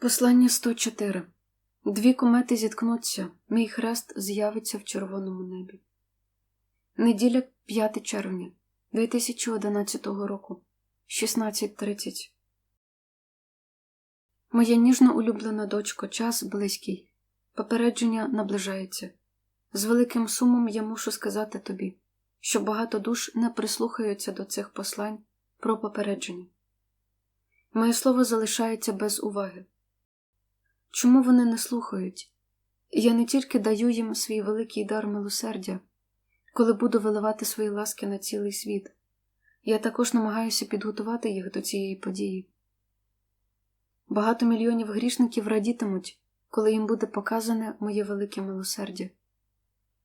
Послання 104. Дві комети зіткнуться, мій хрест з'явиться в червоному небі. Неділя 5 червня 2011 року, 16.30. Моя ніжно улюблена дочко, час близький. Попередження наближається. З великим сумом я мушу сказати тобі, що багато душ не прислухаються до цих послань про попередження. Моє слово залишається без уваги. Чому вони не слухають? Я не тільки даю їм свій великий дар милосердя, коли буду виливати свої ласки на цілий світ, я також намагаюся підготувати їх до цієї події. Багато мільйонів грішників радітимуть, коли їм буде показане моє велике милосердя.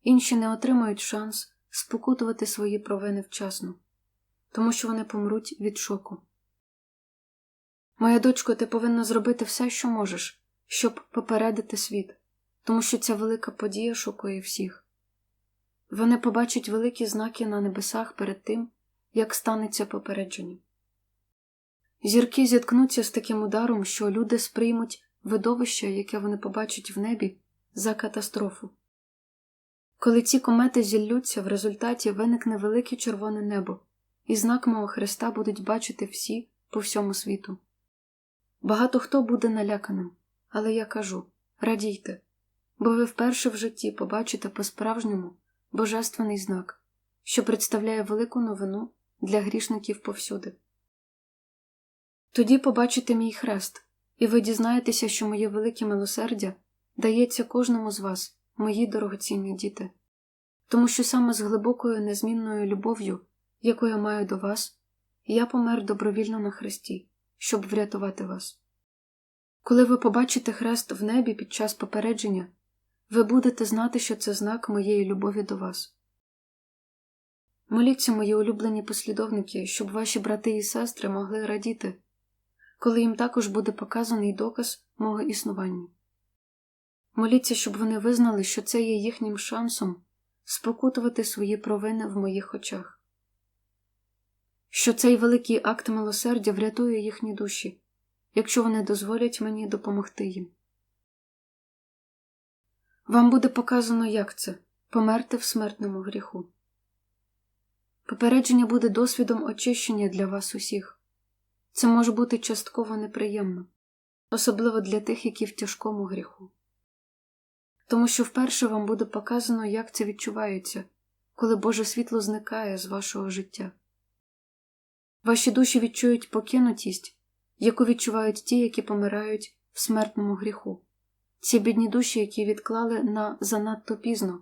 Інші не отримають шанс спокутувати свої провини вчасно, тому що вони помруть від шоку. Моя дочко, ти повинна зробити все, що можеш щоб попередити світ, тому що ця велика подія шокує всіх. Вони побачать великі знаки на небесах перед тим, як станеться попередження. Зірки зіткнуться з таким ударом, що люди сприймуть видовище, яке вони побачать в небі, за катастрофу. Коли ці комети зіллються, в результаті виникне велике червоне небо, і знак мого Христа будуть бачити всі по всьому світу. Багато хто буде наляканим. Але я кажу радійте, бо ви вперше в житті побачите по-справжньому божественний знак, що представляє велику новину для грішників повсюди. Тоді побачите мій хрест, і ви дізнаєтеся, що моє велике милосердя дається кожному з вас, мої дорогоцінні діти, тому що саме з глибокою незмінною любов'ю, яку я маю до вас, я помер добровільно на хресті, щоб врятувати вас. Коли ви побачите хрест в небі під час попередження, ви будете знати, що це знак моєї любові до вас. Моліться, мої улюблені послідовники, щоб ваші брати і сестри могли радіти, коли їм також буде показаний доказ мого існування. Моліться, щоб вони визнали, що це є їхнім шансом спокутувати свої провини в моїх очах, що цей великий акт милосердя врятує їхні душі якщо вони дозволять мені допомогти їм. Вам буде показано, як це померти в смертному гріху. Попередження буде досвідом очищення для вас усіх. Це може бути частково неприємно, особливо для тих, які в тяжкому гріху. Тому що вперше вам буде показано, як це відчувається, коли Боже світло зникає з вашого життя. Ваші душі відчують покинутість яку відчувають ті, які помирають в смертному гріху, ці бідні душі, які відклали на занадто пізно,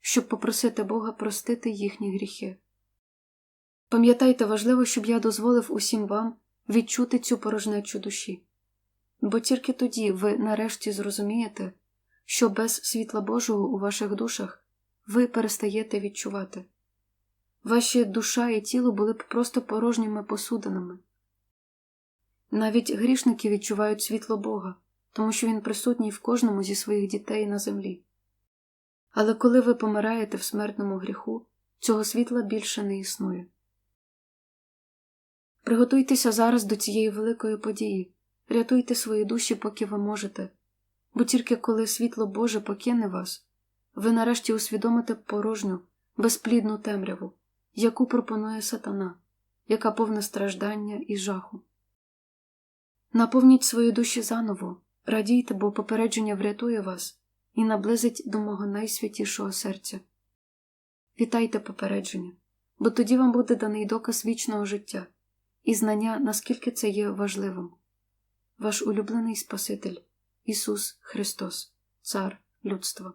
щоб попросити Бога простити їхні гріхи. Пам'ятайте, важливо, щоб я дозволив усім вам відчути цю порожнечу душі, бо тільки тоді ви нарешті зрозумієте, що без світла Божого у ваших душах ви перестаєте відчувати. Ваші душа і тіло були б просто порожніми посудинами. Навіть грішники відчувають світло Бога, тому що Він присутній в кожному зі своїх дітей на землі. Але коли ви помираєте в смертному гріху, цього світла більше не існує. Приготуйтеся зараз до цієї великої події, рятуйте свої душі, поки ви можете, бо тільки коли світло Боже покине вас, ви нарешті усвідомите порожню, безплідну темряву, яку пропонує сатана, яка повна страждання і жаху. Наповніть свої душі заново, радійте, бо попередження врятує вас і наблизить до мого найсвятішого серця. Вітайте попередження, бо тоді вам буде даний доказ вічного життя і знання, наскільки це є важливим. Ваш улюблений Спаситель Ісус Христос, Цар людства.